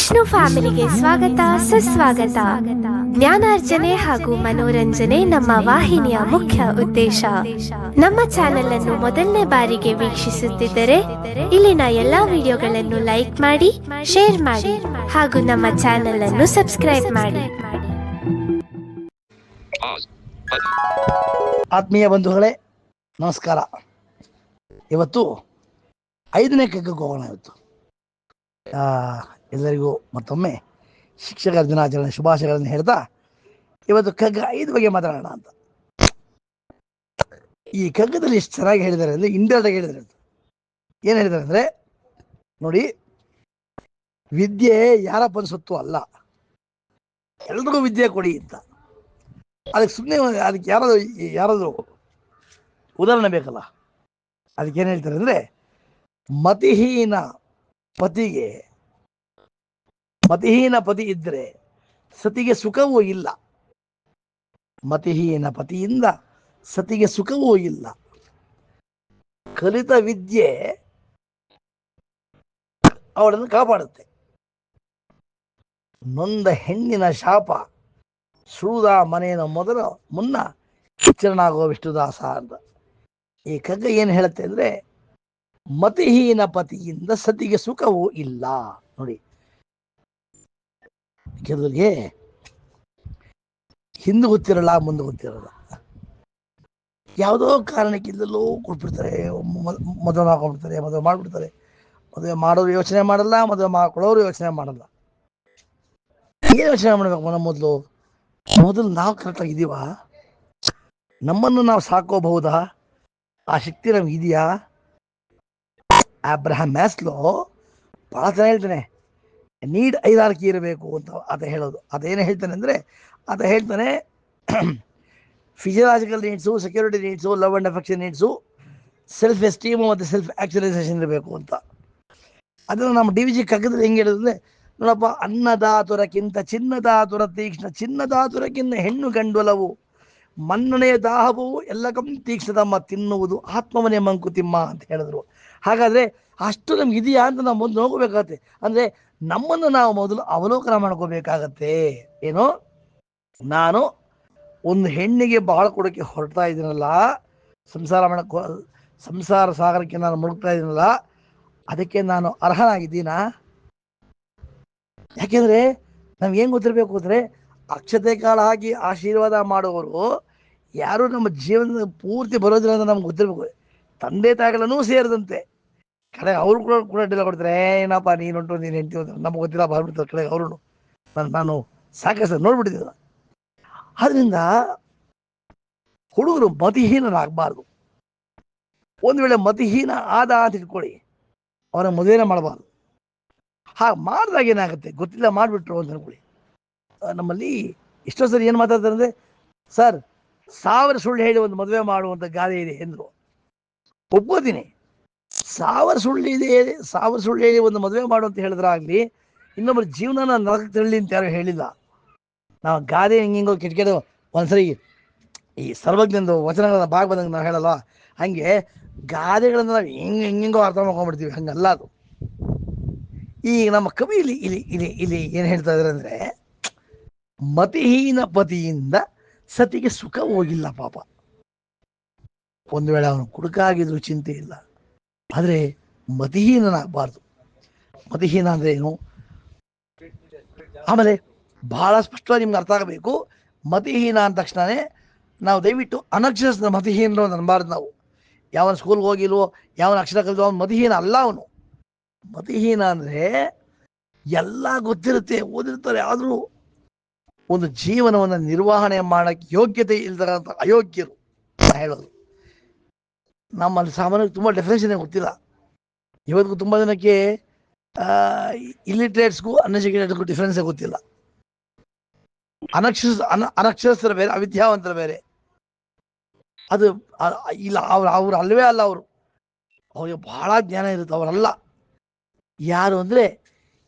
ವಿಷ್ಣು ಫ್ಯಾಮಿಲಿಗೆ ಸ್ವಾಗತ, ಸುಸ್ವಾಗತ. ಜ್ಞಾನಾರ್ಜನೆ ಹಾಗೂ ಮನೋರಂಜನೆ ನಮ್ಮ ವಾಹಿನಿಯ ಮುಖ್ಯ ಉದ್ದೇಶ. ನಮ್ಮ ಚಾನೆಲ್ ಅನ್ನು ಮೊದಲನೇ ಬಾರಿಗೆ ವೀಕ್ಷಿಸುತ್ತಿದ್ದರೆ, ಇಲ್ಲಿನ ಎಲ್ಲಾ ವಿಡಿಯೋಗಳನ್ನು ಲೈಕ್ ಮಾಡಿ, ಶೇರ್ ಮಾಡಿ ಹಾಗೂ ನಮ್ಮ ಚಾನೆಲ್ ಅನ್ನು ಸಬ್ಸ್ಕ್ರೈಬ್ ಮಾಡಿ. ಆತ್ಮೀಯ ಬಂಧುಗಳೇ, ನಮಸ್ಕಾರ. ಇವತ್ತು ಐದನೇ ಕಗ್ಗಕ್ಕೆ ಹೋಗೋಣ ಇವತ್ತು. ಎಲ್ಲರಿಗೂ ಮತ್ತೊಮ್ಮೆ ಶಿಕ್ಷಕರ ದಿನಾಚರಣೆ ಶುಭಾಶಯಗಳನ್ನು ಹೇಳ್ತಾ ಇವತ್ತು ಕಗ್ಗ ಐದು ಬಗ್ಗೆ ಮಾತಾಡೋಣ ಅಂತ. ಈ ಕಗ್ಗದಲ್ಲಿ ಎಷ್ಟು ಚೆನ್ನಾಗಿ ಹೇಳಿದ್ದಾರೆ ಅಂದರೆ ಇಂಡಿಯಾದಾಗ ಹೇಳಿದ್ದಾರೆ ಏನು ಹೇಳಿದ್ದಾರೆ ಅಂದರೆ ನೋಡಿ, ವಿದ್ಯೆ ಯಾರಪ್ಪನ ಸೊತ್ತು ಅಲ್ಲ. ಎಲ್ರಿಗೂ ವಿದ್ಯೆ ಕೊಡಿ ಅಂತ. ಅದಕ್ಕೆ ಸುಮ್ಮನೆ ಅದಕ್ಕೆ ಯಾರಾದ್ರು ಯಾರಾದರೂ ಉದಾಹರಣೆ ಬೇಕಲ್ಲ? ಅದಕ್ಕೆ ಏನು ಹೇಳ್ತಾರೆ ಅಂದರೆ ಮತಿಹೀನ ಪತಿಗೆ ಮತಿಹೀನ ಪತಿ ಇದ್ದರೆ ಸತಿಗೆ ಸುಖವೂ ಇಲ್ಲ. ಮತಿಹೀನ ಪತಿಯಿಂದ ಸತಿಗೆ ಸುಖವೂ ಇಲ್ಲ. ಕಲಿತ ವಿದ್ಯೆ ಅವಳನ್ನು ಕಾಪಾಡುತ್ತೆ. ನೊಂದ ಹೆಣ್ಣಿನ ಶಾಪ ಸುಳುದ ಮನೆಯ ಮೊದಲು ಮುನ್ನ ಕಿಚ್ಚರನಾಗುವ ವಿಷ್ಣುದಾಸ ಅಂತ. ಈ ಕಗ್ಗ ಏನು ಹೇಳುತ್ತೆ ಅಂದ್ರೆ ಮತಿಹೀನ ಪತಿಯಿಂದ ಸತಿಗೆ ಸುಖವೂ ಇಲ್ಲ. ನೋಡಿ. ಕೆಲವರಿಗೆ ಹಿಂದೆ ಗೊತ್ತಿರಲ್ಲ, ಮುಂದೆ ಗೊತ್ತಿರಲ್ಲ. ಯಾವುದೋ ಕಾರಣಕ್ಕಿಂದಲೂ ಕೊಟ್ಬಿಡ್ತಾರೆ ಮದುವೆ ಮಾಡ್ಕೊಂಡ್ಬಿಡ್ತಾರೆ, ಮದುವೆ ಮಾಡ್ಬಿಡ್ತಾರೆ. ಮದುವೆ ಮಾಡೋರು ಯೋಚನೆ ಮಾಡಲ್ಲ, ಮದುವೆ ಮಾಡ್ಕೊಳ್ಳೋರು ಯೋಚನೆ ಮಾಡಲ್ಲ. ಏನು ಯೋಚನೆ ಮಾಡ್ಬೇಕು ಮನ ಮೊದಲು? ಮೊದಲು ನಾವು ಕರೆಕ್ಟಾಗಿ ಆಗಿದ್ದೀವ ನಮ್ಮನ್ನು ನಾವು ಸಾಕೋಬಹುದಾ? ಆ ಶಕ್ತಿ ನಮ್ಗೆ ಇದೆಯಾ? ಅಬ್ರಹಾಂ ಮ್ಯಾಸ್ಲೋ ಭಾಳ ಚೆನ್ನಾಗಿ ಹೇಳ್ತಾನೆ. ನೀಡ್ ಐದಾರ್ಕಿ ಇರಬೇಕು ಅಂತ ಆತ ಹೇಳೋದು. ಅದೇನು ಹೇಳ್ತಾನೆ ಅಂದರೆ, ಆತ ಹೇಳ್ತಾನೆ physiological needs security needs love and affection needs self esteem ಮತ್ತು ಸೆಲ್ಫ್ ಆ್ಯಕ್ಚುಲೈಸೇಷನ್ ಇರಬೇಕು ಅಂತ. ಅದನ್ನು ನಮ್ಮ ಡಿ ವಿ ಜಿ ಕಗ್ಗದಲ್ಲಿ ಹೆಂಗೆ ಹೇಳಿದ್ರೆ ನೋಡಪ್ಪ, ಅನ್ನದಾತುರಕ್ಕಿಂತ ಚಿನ್ನದಾತುರ ತೀಕ್ಷ್ಣ, ಚಿನ್ನದಾತುರಕ್ಕಿಂತ ಹೆಣ್ಣು ಗಂಡುಲವು, ಮನ್ನಣೆಯ ದಾಹವು ಎಲ್ಲಕಂ ತೀಕ್ಷ್ಣದಮ್ಮ ತಿನ್ನುವುದು ಆತ್ಮವನೇ ಮಂಕುತಿಮ್ಮ ಅಂತ ಹೇಳಿದ್ರು. ಹಾಗಾದರೆ ಅಷ್ಟು ನಮ್ಗೆ ಇದೆಯಾ ಅಂತ ನಾವು ಮುಂದೆ ನೋಡ್ಕೋಬೇಕಾಗತ್ತೆ. ಅಂದ್ರೆ ನಮ್ಮನ್ನು ನಾವು ಮೊದಲು ಅವಲೋಕನ ಮಾಡ್ಕೋಬೇಕಾಗತ್ತೆ. ಏನು? ನಾನು ಒಂದು ಹೆಣ್ಣಿಗೆ ಬಾಳ ಕೊಡೋಕೆ ಹೊರಡ್ತಾ ಇದ್ದೀನಲ್ಲ, ಸಂಸಾರ ಮಾಡಕ್ ಸಂಸಾರ ಸಾಗರಕ್ಕೆ ನಾನು ಮುಳುಗ್ತಾ ಇದ್ದೀನಲ್ಲ, ಅದಕ್ಕೆ ನಾನು ಅರ್ಹನಾಗಿದ್ದೀನಾ? ಯಾಕೆಂದ್ರೆ ನಮ್ಗೆ ಏನ್ ಗೊತ್ತಿರಬೇಕು ಅಂದರೆ, ಅಕ್ಷತೆ ಕಾಲ ಹಾಕಿ ಆಶೀರ್ವಾದ ಮಾಡುವವರು ಯಾರು ನಮ್ಮ ಜೀವನದ ಪೂರ್ತಿ ಬರೋದಿಲ್ಲ ಅಂತ ನಮ್ಗೆ ಗೊತ್ತಿರಬೇಕು. ತಂದೆ ತಾಯಿಗಳನ್ನೂ ಸೇರಿದಂತೆ. ಕಡೆ ಅವ್ರು ಕೂಡ ಕೂಡ ಅಡ್ಡಿಲ್ಲ ಕೊಡ್ತಾರೆ "ಏ, ಏನಪ್ಪ ನೀನು ಉಂಟು ನೀನು ಹೆಂಡತಿ ನಮ್ಗೆ ಗೊತ್ತಿಲ್ಲ ಬಂದ್ಬಿಡ್ತಾರೆ ಕಡೆ ಅವರು ನಾನು ನಾನು ಸಾಕಷ್ಟು ನೋಡ್ಬಿಟ್ಟಿದ್ದ ಆದ್ರಿಂದ ಹುಡುಗರು ಮತಿಹೀನರಾಗಬಾರ್ದು. ಒಂದು ವೇಳೆ ಮತಿಹೀನ ಆದ ಅಂತ ಇಟ್ಕೊಳ್ಳಿ ಅವರ ಮದುವೆನೇ ಮಾಡಬಾರ್ದು. ಹಾಗೆ ಮಾಡಿದಾಗ ಏನಾಗುತ್ತೆ? ಗೊತ್ತಿಲ್ಲ ಮಾಡಿಬಿಟ್ರು ಅಂತ ಅನ್ಕೊಳ್ಳಿ. ನಮ್ಮಲ್ಲಿ ಎಷ್ಟೋ ಸರಿ ಏನು ಮಾತಾಡ್ತಾರೆ ಅಂದರೆ ಸರ್ ಸಾವಿರ ಸುಳ್ಳು ಹೇಳಿ ಒಂದು ಮದುವೆ ಮಾಡುವಂಥ ಗಾದೆ ಇದೆ ಎಂದರು. ಒಪ್ಕೋತೀನಿ. ಸಾವಿರ ಸುಳ್ಳು ಇದೆ ಸಾವಿರ ಸುಳ್ಳಿಯಲ್ಲಿ ಒಂದು ಮದುವೆ ಮಾಡು ಅಂತ ಹೇಳಿದ್ರಾಗ್ಲಿ ಇನ್ನೊಬ್ರು ಜೀವನನ ನರಕ ತಳ್ಳಿ ಅಂತ ಯಾರು ಹೇಳಿಲ್ಲ. ನಾವು ಗಾದೆ ಹಿಂಗಿಂಗೋ ಕೆಟ್ಟ ಒಂದ್ಸರಿ ಈ ಸರ್ವಜ್ಞಂದು ವಚನಗಳನ್ನ ಭಾಗ ಬಂದಂಗೆ ನಾವು ಹೇಳಲ್ಲ ಹಂಗೆ ಗಾದೆಗಳನ್ನ ನಾವು ಹಿಂಗೆ ಹಿಂಗಿಂಗೋ ಅರ್ಥ ಮಾಡ್ಕೊಂಡ್ಬಿಡ್ತೀವಿ ಹಂಗಲ್ಲ ಅದು. ಈಗ ನಮ್ಮ ಕವಿ ಇಲ್ಲಿ ಇಲ್ಲಿ ಇಲ್ಲಿ ಇಲ್ಲಿ ಏನು ಹೇಳ್ತಾ ಇದ್ದಾರೆ ಅಂದ್ರೆ, ಮತಿಹೀನ ಪತಿಯಿಂದ ಸತಿಗೆ ಸುಖ ಹೋಗಿಲ್ಲ ಪಾಪ. ಒಂದು ವೇಳೆ ಅವನು ಕುಡುಕಾಗಿದ್ರು ಚಿಂತೆ ಇಲ್ಲ. ಆದರೆ ಮತಿಹೀನನಾಗಬಾರ್ದು ಮತಿಹೀನ ಅಂದ್ರೆ ಏನು? ಆಮೇಲೆ ಬಹಳ ಸ್ಪಷ್ಟವಾಗಿ ನಿಮ್ಗೆ ಅರ್ಥ ಆಗಬೇಕು. ಮತಿಹೀನ ಅಂದ ತಕ್ಷಣನೇ ನಾವು ದಯವಿಟ್ಟು ಅನಕ್ಷರಸ್ಥ ಮತಿಹೀನರು ಅನ್ಬಾರ್ದು ನಾವು. ಯಾವನ ಸ್ಕೂಲ್ಗೆ ಹೋಗಿಲ್ವೋ, ಯಾವನ ಅಕ್ಷರ ಕಲಿತು ಅವನು ಮತಿಹೀನ ಅಲ್ಲ ಅವನು. ಮತಿಹೀನ ಅಂದ್ರೆ ಎಲ್ಲ ಗೊತ್ತಿರುತ್ತೆ, ಓದಿರ್ತಾರೆ, ಆದರೂ ಒಂದು ಜೀವನವನ್ನು ನಿರ್ವಹಣೆ ಮಾಡಕ್ಕೆ ಯೋಗ್ಯತೆ ಇಲ್ದಿರೋಂಥ ಅಯೋಗ್ಯರು ಹೇಳೋದು. ನಮ್ಮಲ್ಲಿ ಸಾಮಾನ್ಯವಾಗಿ ತುಂಬ ಡೆಫಿನೇಷನ್ ಗೊತ್ತಿಲ್ಲ. ಇವತ್ತಿಗೂ ತುಂಬ ಜನಕ್ಕೆ ಇಲ್ಲಿಟ್ರೇಟ್ಸ್ಗೂ ಅನ್ಎಜುಕೇಟೆಡ್ಗೂ ಡಿಫ್ರೆನ್ಸೇ ಗೊತ್ತಿಲ್ಲ. ಅನಕ್ಷರ, ಅನ, ಅನಕ್ಷರಸ್ಥರ ಬೇರೆ, ಅವಿದ್ಯಾವಂತರ ಬೇರೆ. ಅದು ಇಲ್ಲ, ಅವ್ರು ಅವ್ರು ಅಲ್ಲವೇ ಅಲ್ಲ ಅವರು. ಅವ್ರಿಗೆ ಬಹಳ ಜ್ಞಾನ ಇರುತ್ತೆ, ಅವರಲ್ಲ. ಯಾರು ಅಂದ್ರೆ,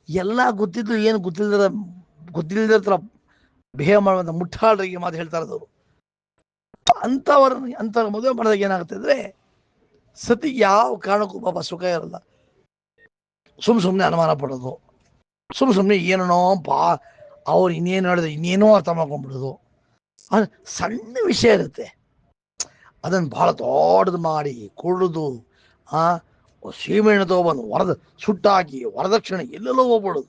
ಎಲ್ಲ ಗೊತ್ತಿದ್ದು ಏನು ಗೊತ್ತಿಲ್ಲದ ಗೊತ್ತಿಲ್ಲದ ಥರ ಬಿಹೇವ್ ಮಾಡುವಂಥ ಮುಟ್ಟಾಳರಿಗೆ ಮಾತು ಹೇಳ್ತಾ ಇರೋದವರು ಅಂಥವ್ರ ಅಂಥವ್ರ ಮದುವೆ ಮಾಡಿದಾಗ ಏನಾಗುತ್ತೆ ಅಂದ್ರೆ ಸತಿ ಯಾವ ಕಾರಣಕ್ಕೂ ಪಾಪ ಸುಖ ಇರಲ್ಲ. ಸುಮ್ ಸುಮ್ಮನೆ ಅನುಮಾನ ಪಡೋದು. ಸುಮ್ ಸುಮ್ಮನೆ ಏನೇನೋ ಬಾ, ಅವ್ರು ಇನ್ನೇನು ಹೇಳಿದ್ರೆ ಇನ್ನೇನೋ ಅರ್ಥ ಮಾಡ್ಕೊಂಡ್ಬಿಡೋದು. ಸಣ್ಣ ವಿಷಯ ಇರುತ್ತೆ. ಅದನ್ನು ಭಾಳ ದೊಡ್ಡದು ಮಾಡಿ, ಕುಡಿದು, ಆ, ಸೀಮೆಣ್ಣೆ ತಗೊಬಂದು ವರದ ಸುಟ್ಟಾಕಿ, ವರದಕ್ಷಿಣೆ ಎಲ್ಲೆಲ್ಲೋ ಹೋಗ್ಬಿಡೋದು.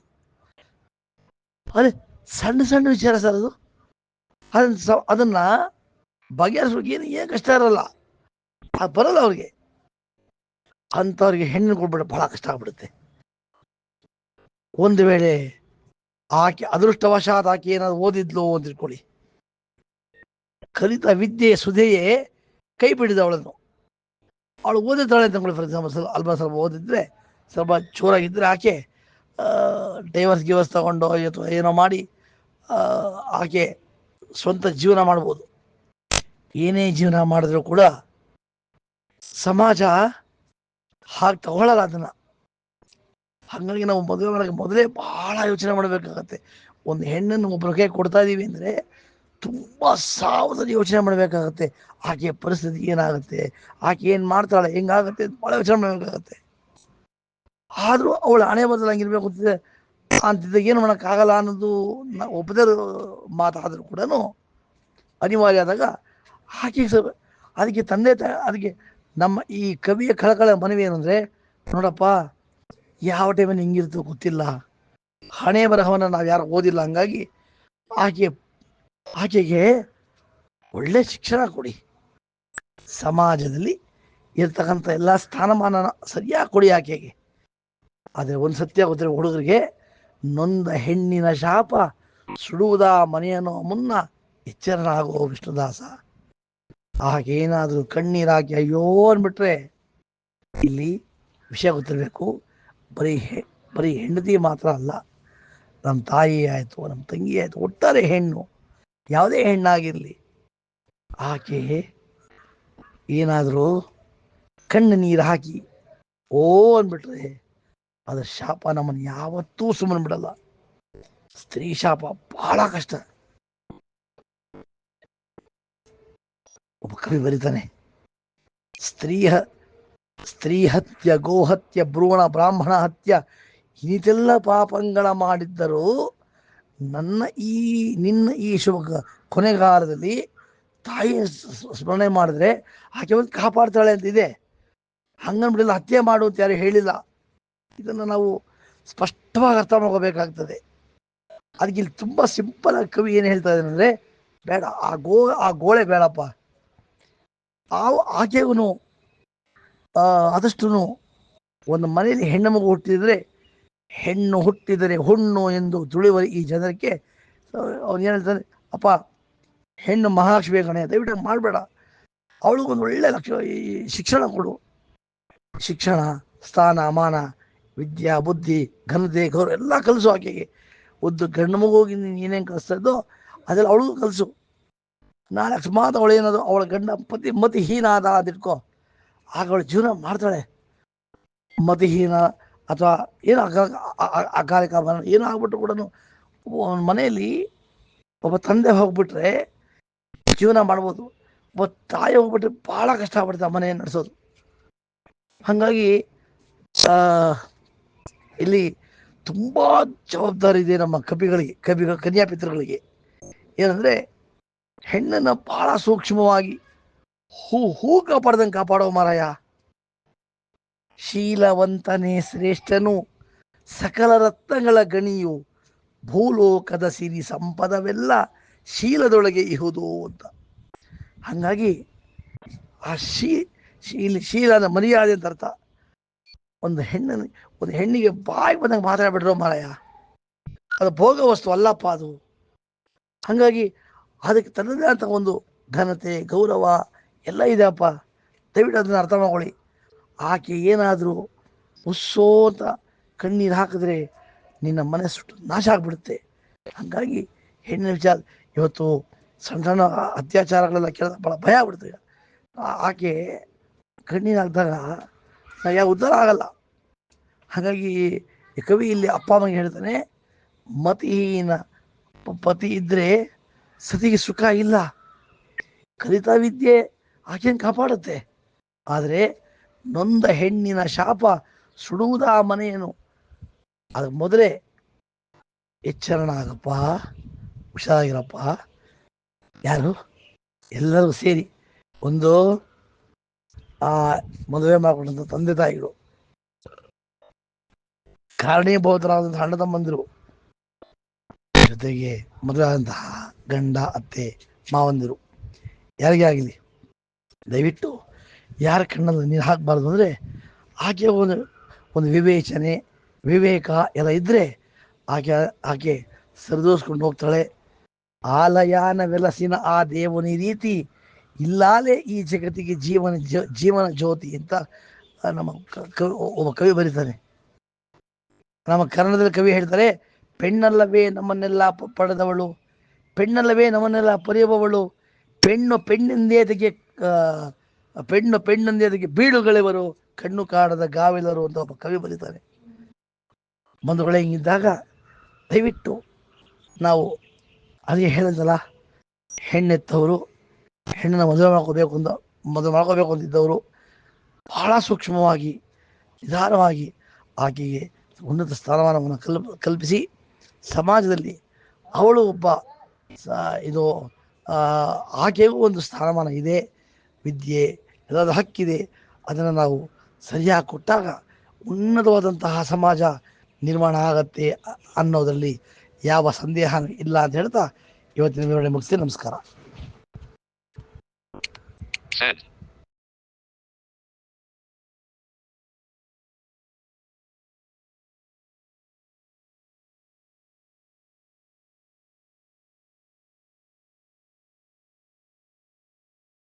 ಅದೇ ಸಣ್ಣ ಸಣ್ಣ ವಿಚಾರ ಸರ್ ಅದು. ಅದನ್ನ ಅದನ್ನು ಬಗೆಹರಿಸೋಕೆ ಏನು ಏನು ಕಷ್ಟ ಇರಲ್ಲ. ಬರಲ್ಲ ಅವ್ರಿಗೆ. ಅಂಥವ್ರಿಗೆ ಹೆಣ್ಣು ಕೊಡ್ಬಿಟ್ಟು ಬಹಳ ಕಷ್ಟ ಆಗ್ಬಿಡುತ್ತೆ. ಒಂದು ವೇಳೆ ಆಕೆ ಅದೃಷ್ಟವಶಾತ್ ಆಕೆ ಏನಾದ್ರು ಓದಿದ್ಲು ಅಂತ ಇಟ್ಕೊಳ್ಳಿ ಕಲಿತ ವಿದ್ಯೆ ಸುಧೆಯೇ ಕೈ ಬಿಡಿದ ಅವಳನ್ನು ಅವಳು ಓದಿದ್ದಾಳೆ ಅಂತ ಫಾರ್ ಎಕ್ಸಾಂಪಲ್ ಸ್ವಲ್ಪ ಅಲ್ಪ ಸ್ವಲ್ಪ ಓದಿದ್ರೆ, ಸ್ವಲ್ಪ ಚೋರಾಗಿದ್ದರೆ ಆಕೆ ಡೈವರ್ಸ್ ಗಿವರ್ಸ್ ತಗೊಂಡು ಅಥವಾ ಏನೋ ಮಾಡಿ ಆಕೆ ಸ್ವಂತ ಜೀವನ ಮಾಡ್ಬೋದು. ಏನೇ ಜೀವನ ಮಾಡಿದ್ರು ಕೂಡ ಸಮಾಜ ಹಾಗೆ ತಗೊಳ್ಳಲ್ಲ ಅದನ್ನ. ಹಾಗಾಗಿ ನಾವು ಮದುವೆ ಮಾಡೋಕ್ಕೆ ಮೊದಲೇ ಬಹಳ ಯೋಚನೆ ಮಾಡಬೇಕಾಗತ್ತೆ. ಒಂದು ಹೆಣ್ಣನ್ನು ಒಬ್ಬರಿಗೆ ಕೊಡ್ತಾ ಇದೀವಿ ಅಂದರೆ ತುಂಬ ಸಾವಧಾನ ಯೋಚನೆ ಮಾಡಬೇಕಾಗತ್ತೆ. ಆಕೆಯ ಪರಿಸ್ಥಿತಿ ಏನಾಗುತ್ತೆ? ಆಕೆ ಏನು ಮಾಡ್ತಾಳೆ? ಹೆಂಗಾಗತ್ತೆ ಅಂತ ಭಾಳ ಯೋಚನೆ ಮಾಡಬೇಕಾಗತ್ತೆ. ಆದರೂ ಅವಳು ಹಣೆ ಬದಲು ಹಂಗಿರ್ಬೇಕು ಅಂತಿದೆ. ಅಂತಿದ್ದಾಗ ಏನು ಮಾಡೋಕ್ಕಾಗಲ್ಲ ಅನ್ನೋದು ನಾ ಒಪ್ಪದೇ ಮಾತಾದರೂ ಕೂಡ ಅನಿವಾರ್ಯ ಆದಾಗ ಆಕೆ ಅದಕ್ಕೆ ತಂದೆ ತಾಯಿ ಅದಕ್ಕೆ ನಮ್ಮ ಈ ಕವಿಯ ಕಳಕಳ ಮನವಿ ಏನು ನೋಡಪ್ಪ, ಯಾವ ಟೈಮಲ್ಲಿ ಹಿಂಗಿರ್ತೋ ಗೊತ್ತಿಲ್ಲ. ಹಣೆ ಬರಹವನ್ನು ನಾವು ಯಾರು ಓದಿಲ್ಲ, ಹಂಗಾಗಿ ಆಕೆ, ಆಕೆಗೆ ಒಳ್ಳೆ ಶಿಕ್ಷಣ ಕೊಡಿ. ಸಮಾಜದಲ್ಲಿ ಇರ್ತಕ್ಕಂಥ ಎಲ್ಲ ಸ್ಥಾನಮಾನನ ಸರಿಯಾಗಿ ಕೊಡಿ ಆಕೆಗೆ. ಆದರೆ ಒಂದು ಸತ್ಯ ಗೊತ್ತಿರೋ ಹುಡುಗರಿಗೆ, ನೊಂದ ಹೆಣ್ಣಿನ ಶಾಪ ಸುಡುವುದ ಮನೆಯನ್ನು ಮುನ್ನ ಎಚ್ಚರನಾಗುವ ವಿಷ್ಣುದಾಸ. ಆಗೇನಾದರೂ ಕಣ್ಣೀರಾಕಿ ಅಯ್ಯೋ ಅಂದ್ಬಿಟ್ರೆ ಇಲ್ಲಿ ವಿಷಯ ಗೊತ್ತಿರಬೇಕು. ಬರೀ ಹೆ, ಬರೀ ಹೆಂಡತಿ ಮಾತ್ರ ಅಲ್ಲ ನಮ್ಮ ತಾಯಿ ಆಯಿತು ನಮ್ಮ ತಂಗಿ ಆಯಿತು, ಒಟ್ಟಾರೆ ಹೆಣ್ಣು, ಯಾವುದೇ ಹೆಣ್ಣಾಗಿರಲಿ. ಆಕೆ ಏನಾದರೂ ಕಣ್ಣು ನೀರು ಹಾಕಿ ಓ ಅಂದ್ಬಿಟ್ರೆ ಅದರ ಶಾಪ ನಮ್ಮನ್ನು ಯಾವತ್ತೂ ಸುಮ್ಮನೆ ಬಿಡಲ್ಲ. ಸ್ತ್ರೀ ಶಾಪ ಬಹಳ ಕಷ್ಟ. ಒಬ್ಬ ಕವಿ ಬರೀತಾನೆ. ಸ್ತ್ರೀ ಹ- ಸ್ತ್ರೀ ಹತ್ಯ ಗೋಹತ್ಯ, ಭ್ರೂಣ, ಬ್ರಾಹ್ಮಣ ಹತ್ಯ, ಇನ್ನಿತೆಲ್ಲ ಪಾಪಂಗಳ ಮಾಡಿದ್ದರೂ ನನ್ನ ಈ, ನಿನ್ನ ಈ ಶುಭ ಕೊನೆಗಾಲದಲ್ಲಿ ತಾಯಿ ಸ್ಮರಣೆ ಮಾಡಿದ್ರೆ ಆಕೆ ಒಂದು ಕಾಪಾಡ್ತಾಳೆ ಅಂತ ಇದೆ ಹಂಗನ್ಬಿಡಿಲ್ಲ ಹತ್ಯೆ ಮಾಡು ಅಂತ ಯಾರು ಹೇಳಿಲ್ಲ. ಇದನ್ನು ನಾವು ಸ್ಪಷ್ಟವಾಗಿ ಅರ್ಥ ಮಾಡ್ಕೋಬೇಕಾಗ್ತದೆ. ಅದಕ್ಕೆ ಇಲ್ಲಿ ತುಂಬ ಸಿಂಪಲ್ ಆಗಿ ಕವಿ ಏನು ಹೇಳ್ತಾ ಇದ್ದಾನೆ ಅಂದರೆ, ಬೇಡ, ಆ ಗೋ, ಆ ಗೋಳೆ ಬೇಡಪ್ಪ. ಆ ಆಕೆಗೂ ಆದಷ್ಟು ಒಂದು ಮನೆಯಲ್ಲಿ ಹೆಣ್ಣು ಮಗು ಹುಟ್ಟಿದರೆ, ಹೆಣ್ಣು ಹುಟ್ಟಿದರೆ ಹುಣ್ಣು ಎಂದು ತುಳಿಯುವ ಈ ಜನರಿಗೆ ಅವನು ಏನು ಹೇಳ್ತಾನೆ ಅಪ್ಪ, ಹೆಣ್ಣು ಮಹಾಲಕ್ಷ್ಮಿ ಗಣೆ ದಯವಿಟ್ಟು ಮಾಡಬೇಡ. ಅವಳಿಗೊಂದು ಒಳ್ಳೆ ಲಕ್ಷ ಈ ಶಿಕ್ಷಣ ಕೊಡು. ಶಿಕ್ಷಣ, ಸ್ಥಾನ ಮಾನ ವಿದ್ಯಾ, ಬುದ್ಧಿ, ಘನತೆ, ಗೌರವ ಎಲ್ಲ ಕಲಿಸು ಆಕೆಗೆ. ಒಂದು ಗಂಡು ಹೋಗಿ ನೀನು ಏನೇನು ಕಲಿಸ್ತಾ ಇದ್ದೋ ಅದೆಲ್ಲ ಅವಳಿಗೂ ಕಲಿಸು. ನಾಳೆ ಅಕಸ್ಮಾತ್ ಅವಳು ಏನದು? ಅವಳ ಗಂಡ ಪತಿ ಮತಿಹೀನ ಆದ ಅದಿಟ್ಕೋ ಆಗ ಅವಳು ಜೀವನ ಮಾಡ್ತಾಳೆ. ಮತಿಹೀನ ಅಥವಾ ಏನು ಅಕಾಲಿಕ ಮರಣ ಏನೋ ಆಗ್ಬಿಟ್ರು ಕೂಡ ಮನೆಯಲ್ಲಿ ಒಬ್ಬ ತಂದೆ ಹೋಗ್ಬಿಟ್ರೆ ಜೀವನ ಮಾಡ್ಬೋದು. ಒಬ್ಬ ತಾಯಿ ಹೋಗ್ಬಿಟ್ರೆ ಭಾಳ ಕಷ್ಟ ಆಗ್ಬಿಡ್ತಾ ಮನೆ ನಡೆಸೋದು. ಹಾಗಾಗಿ ಇಲ್ಲಿ ತುಂಬ ಜವಾಬ್ದಾರಿ ಇದೆ ನಮ್ಮ ಕವಿಗಳಿಗೆ ಕವಿ ಕನ್ಯಾಪಿತೃಗಳಿಗೆ. ಏನಂದ್ರೆ ಹೆಣ್ಣನ್ನ ಬಹಳ ಸೂಕ್ಷ್ಮವಾಗಿ ಹೂ ಹೂ ಕಾಪಾಡ್ದಂಗೆ ಕಾಪಾಡೋ ಮಾರಾಯ. ಶೀಲವಂತನೇ ಶ್ರೇಷ್ಠನು ಸಕಲ ರತ್ನಗಳ ಗಣಿಯು ಭೂಲೋಕದ ಸಿರಿ ಸಂಪದವೆಲ್ಲ ಶೀಲದೊಳಗೆ ಇಹುದು ಅಂತ. ಹಾಗಾಗಿ ಆ ಶೀ ಶೀಲ ಶೀಲನ ಮರ್ಯಾದೆ ಅಂತ ಅರ್ಥ. ಒಂದು ಹೆಣ್ಣನ್ನು ಒಂದು ಹೆಣ್ಣಿಗೆ ಬಾಯಿ ಬಂದಂಗೆ ಮಾತಾಡ್ಬಿಟ್ರೋ ಮಾರಾಯ. ಅದು ಭೋಗ ವಸ್ತು ಅಲ್ಲಪ್ಪ ಅದು. ಹಾಗಾಗಿ ಅದಕ್ಕೆ ತನ್ನದೇ ಅಂತ ಒಂದು ಘನತೆ, ಗೌರವ ಎಲ್ಲ ಇದೆಯಪ್ಪ. ದಯವಿಟ್ಟು ಅದನ್ನ ಅರ್ಥ ಮಾಡ್ಕೊಳ್ಳಿ. ಆಕೆ ಏನಾದರೂ ಉಸ್ಸೋತ ಕಣ್ಣೀರು ಹಾಕಿದ್ರೆ ನಿನ್ನ ಮನಸ್ಸು ನಾಶ ಆಗ್ಬಿಡುತ್ತೆ. ಹಾಗಾಗಿ ಹೆಣ್ಣಿನ ವಿಚಾರ, ಇವತ್ತು ಸಣ್ಣ ಸಣ್ಣ ಅತ್ಯಾಚಾರಗಳೆಲ್ಲ ಕೇಳಿದ ಭಾಳ ಭಯ ಆಗ್ಬಿಡುತ್ತೆ ಆಕೆ ಕಣ್ಣೀರು ಹಾಕಿದಾಗ ಯಾವ ಉದ್ಧಾರ ಆಗಲ್ಲ. ಹಾಗಾಗಿ ಕವಿ ಇಲ್ಲಿ ಅಪ್ಪ ಅಮ್ಮಗೆ ಹೇಳ್ತಾನೆ ಮತಿಹೀನ ಪತಿ ಇದ್ರೆ ಸತಿಗೆ ಸುಖ ಇಲ್ಲ. ಕಲಿತಾ ವಿದ್ಯೆ ಆಕೆಯನ್ನು ಕಾಪಾಡುತ್ತೆ. ಆದರೆ ನೊಂದ ಹೆಣ್ಣಿನ ಶಾಪ ಸುಡುವುದ ಆ ಮನೆಯನ್ನು ಅದು ಮೊದಲೇ ಎಚ್ಚರಣಾಗಪ್ಪ ಹುಷಾರಾಗಿರಪ್ಪ. ಯಾರು? ಎಲ್ಲರೂ ಸೇರಿ ಒಂದು, ಆ, ಮದುವೆ ಮಾಡಿಕೊಂಡಂಥ ತಂದೆ ತಾಯಿಗಳು. ಕಾರಣೀಭೂತರಾದಂತಹ ಅಣ್ಣ ತಮ್ಮಂದಿರು. ಜೊತೆಗೆ ಮದುವೆಯಾದಂತಹ ಗಂಡ, ಅತ್ತೆ, ಮಾವಂದಿರು, ಯಾರಿಗೇ ಆಗಲಿ? ದಯವಿಟ್ಟು ಯಾರ ಕಣ್ಣಲ್ಲಿ ನೀರು ಹಾಕಬಾರ್ದು ಅಂದರೆ ಆಕೆ ಒಂದು ಒಂದು ವಿವೇಚನೆ, ವಿವೇಕ ಎಲ್ಲ ಇದ್ದರೆ ಆಕೆ ಆಕೆ ಸರಿದೋಸ್ಕೊಂಡು ಹೋಗ್ತಾಳೆ. ಆಲಯಾನ ವೆಲಸಿನ ಆ ದೇವನಿ ರೀತಿ ಇಲ್ಲಾಲೇ ಈ ಜಗತ್ತಿಗೆ ಜೀವನ ಜೀವನ ಜ್ಯೋತಿ ಅಂತ ನಮ್ಮ ಒಬ್ಬ ಕವಿ ಬರೀತಾನೆ. ನಮ್ಮ ಕನ್ನಡದಲ್ಲಿ ಕವಿ ಹೇಳ್ತಾರೆ ಪೆಣ್ಣಲ್ಲವೇ ನಮ್ಮನ್ನೆಲ್ಲ ಪಡೆದವಳು. ಪೆಣ್ಣಲ್ಲವೇ ನಮ್ಮನ್ನೆಲ್ಲ ಪೊರೆಯುವವಳು. ಪೆಣ್ಣು ಪೆಣ್ಣಿಂದೇದಿಗೆ ಪೆಣ್ಣು ಪೆಣ್ಣಂದೇದಿಗೆ ಬೀಳುಗಳಿವರು. ಕಣ್ಣು ಕಾಣದ ಗಾವಿಲರು ಅಂತ ಒಬ್ಬ ಕವಿ ಬರೀತಾರೆ ಬಂಧುಗಳೇ, ಹಿಂಗಿದ್ದಾಗ ದಯವಿಟ್ಟು ನಾವು ಅದೇ ಹೇಳಿದಲ್ಲ ಹೆಣ್ಣೆತ್ತವರು, ಹೆಣ್ಣನ್ನು ಮದುವೆ ಮಾಡ್ಕೋಬೇಕು ಅಂತ, ಮದುವೆ ಮಾಡ್ಕೋಬೇಕು ಅಂತಿದ್ದವರು, ಬಹಳ ಸೂಕ್ಷ್ಮವಾಗಿ, ನಿಧಾನವಾಗಿ ಆಕೆಗೆ ಉನ್ನತ ಸ್ಥಾನಮಾನವನ್ನು ಕಲ್ಪ್, ಕಲ್ಪಿಸಿ ಸಮಾಜದಲ್ಲಿ ಅವಳು ಒಬ್ಬ ಇದು ಆಕೆಗೂ ಒಂದು ಸ್ಥಾನಮಾನ ಇದೆ, ವಿದ್ಯೆ ಎಲ್ಲದ ಹಕ್ಕಿದೆ, ಅದನ್ನು ನಾವು ಸರಿಯಾಗಿ ಕೊಟ್ಟಾಗ ಉನ್ನತವಾದಂತಹ ಸಮಾಜ ನಿರ್ಮಾಣ ಆಗತ್ತೆ ಅನ್ನೋದರಲ್ಲಿ ಯಾವ ಸಂದೇಹ ಇಲ್ಲ ಅಂತ ಹೇಳ್ತಾ ಇವತ್ತಿನ ವಿವರಣೆ ಮುಗಿಸಿ ನಮಸ್ಕಾರ.